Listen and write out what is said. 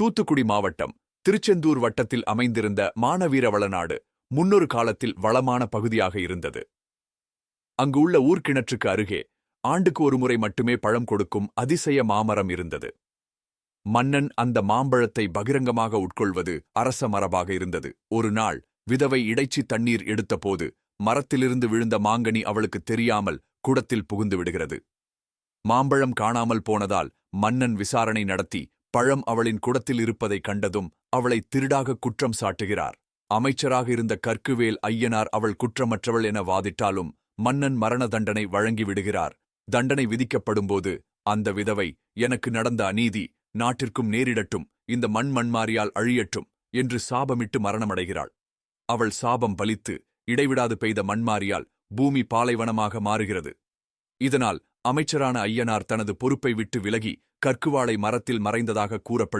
தூத்துக்குடி மாவட்டம் திருச்செந்தூர் வட்டத்தில் அமைந்திருந்த மானவீர வளநாடு முன்னொரு காலத்தில் வளமான பகுதியாக இருந்தது. அங்கு உள்ள ஊர்க்கிணற்றுக்கு அருகே ஆண்டுக்கு ஒருமுறை மட்டுமே பழம் கொடுக்கும் அதிசய மாமரம் இருந்தது. மன்னன் அந்த மாம்பழத்தை பகிரங்கமாக உட்கொள்வது அரச மரபாக இருந்தது. ஒரு நாள் விதவை இடைச்சி தண்ணீர் எடுத்தபோது மரத்திலிருந்து விழுந்த மாங்கனி அவளுக்கு தெரியாமல் குடத்தில் புகுந்து விடுகிறது. மாம்பழம் காணாமல் போனதால் மன்னன் விசாரணை நடத்தி பழம் அவளின் குடத்தில் இருப்பதைக் கண்டதும் அவளை திருடாக குற்றம் சாட்டுகிறார். அமைச்சராக இருந்த கற்குவேல் ஐயனார் அவள் குற்றமற்றவள் என வாதிட்டாலும் மன்னன் மரண தண்டனை வழங்கி விடுகிறார். தண்டனை விதிக்கப்படும்போது அந்த விதவை எனக்கு நடந்த அநீதி நாட்டிற்கும் நேரிடட்டும் இந்த மண் மண்மாரியால் அழியட்டும் என்று சாபமிட்டு மரணமடைகிறாள். அவள் சாபம் பலித்து இடைவிடாது பெய்த மண்மாரியால் பூமி பாலைவனமாக மாறுகிறது. இதனால் அமைச்சரான ஐயனார் தனது பொறுப்பை விட்டு விலகி கற்குவாளை மரத்தில் மறைந்ததாக கூறப்படுகிறது.